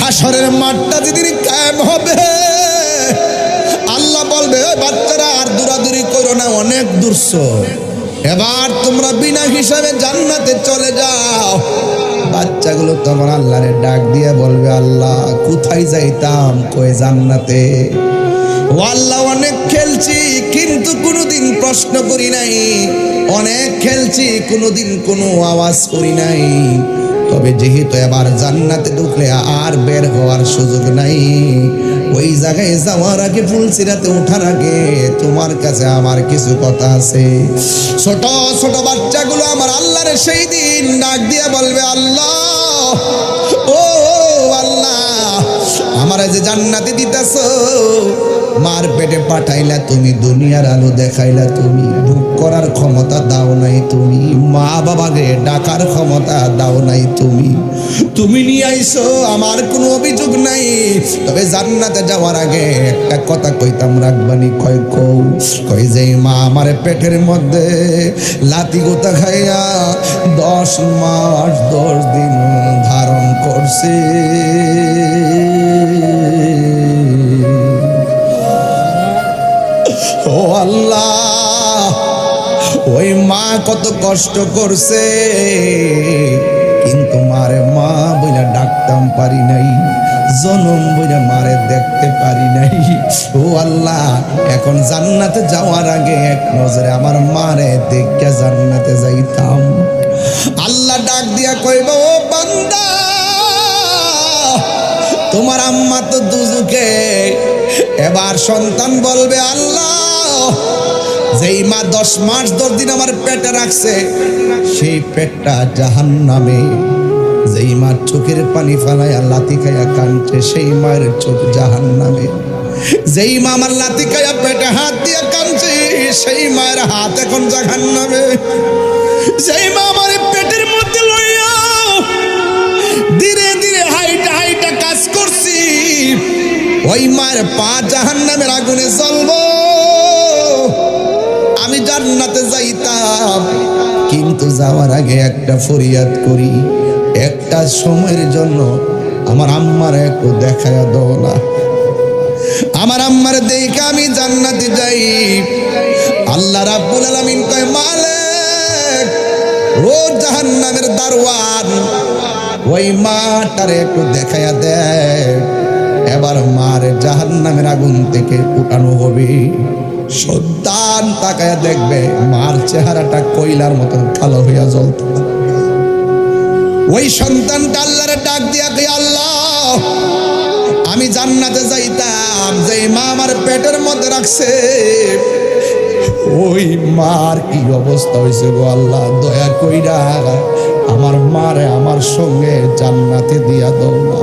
হাসরের মাঠটা যেদিন কায়েম হবে, আল্লাহ বলবে, "ওই বাচ্চারা আর দূরাদূরি করো না, অনেক দূরছ এবার তোমরা বিনা হিসাবে জান্নাতে চলে যাও। বাচ্চাগুলো তোমার আল্লাহরে ডাক দিয়ে বলবে, আল্লাহ, কোথায় যাইতাম? কয়ে জান্নাতে? ও আল্লাহ, অনেক খেলছি, কিন্তু কোনোদিন প্রশ্ন করি নাই। অনেক খেলছি, কোনোদিন কোনো আওয়াজ করি নাই। তবে যেহেতু এবার জান্নাতে ঢুকলে আর বের হওয়ার সুযোগ নাই, ওই জায়গায় যাওয়ার আগে ফুলসিরাতে ওঠার আগে তোমার কাছে আমার কিছু কথা আছে। ছোট ছোট বাচ্চাগুলো আমার আল্লাহরে সেই দিন ডাক দিয়ে বলবে আল্লাহ আল্লাহ আমার যে জান্নাতে দিতেছ, মার পেটে পাঠাইলা তুমি, দুনিয়ার আলো দেখাইলা তুমি বুক করার ক্ষমতা দাও নাই তুমি, মা বাবাকে ডাকার ক্ষমতা দাও নাই তুমি। তুমি নিয়ে আইছো আমার কোনো অভিযোগ নাই। তবে জান্নাতে যাওয়ার আগে একটা কথা কইতাম, রাখবানি কয় কৌ কই যে মা আমার পেটের মধ্যে লাতি গোতা খাইয়া দশ মাস দশ দিন ধারণ করছে। ও আল্লাহ, ওই মা কত কষ্ট করছে। কিন্তু মারে মা বইলা ডাকতাম পারি নাই, জনম বইলা মারে দেখতে পারি নাই। ও আল্লাহ, এখন জান্নাতে যাওয়ার আগে এক নজরে আমার মারে দেখে জান্নাতে যাইতাম। আল্লাহ ডাক দিয়া কইব, ও বান্দা, তোমার আম্মা তো দুজুকে, এবার সন্তান বলবে আল্লাহ যেই মা দশ মাস দশ দিন আমার পেটে রাখছে, সেই পেটটা জাহান নামে যেই মা চোখের পানি ফালাইয়া লাতি খাইয়া কানছে সেই মায়ের চোখ জাহান নামে যেই মা আমার লাতি খাইয়া পেটে হাত দিয়ে কানছে সেই মায়ের হাত এখন জাহান নামে যেই মা আমার পেটের মধ্যে লইয়া ধীরে ধীরে হাইটা হাইটা কাজ করছি, ওই মায়ের পা জাহান নামের আগুনে জ্বলবো। যাইতাম কিন্তু যাওয়ার আগে একটা ফরিয়াদ করি। একটা সময়ের জন্য আমার আম্মার একটু দেখায় দাও না। আমার আম্মার দেখে আমি জান্নাতে যাই। আল্লাহ রাব্বুল আলামিন কয়, মালিক ও জাহান্নামের দারওয়ান ওই মাটারে একটু দেখায়া দেয় এবার মার জাহান্নামের আগুন থেকে উঠানো হবে। সন্তান তাকায়া দেখবে, মার চেহারাটা কয়লার মতন কালো হইয়া জ্বলত ওই সন্তানটা আল্লাহরে ডাক দিয়া কই আল্লাহ, আমি জান্নাতে যাইতাম যে মা আমার পেটের মধ্যে রাখছে, ওই মার কি অবস্থা হয়েছে গো আল্লাহ, দয়া কইরা আমার মারে আমার সঙ্গে জান্নাতে দিয়া না।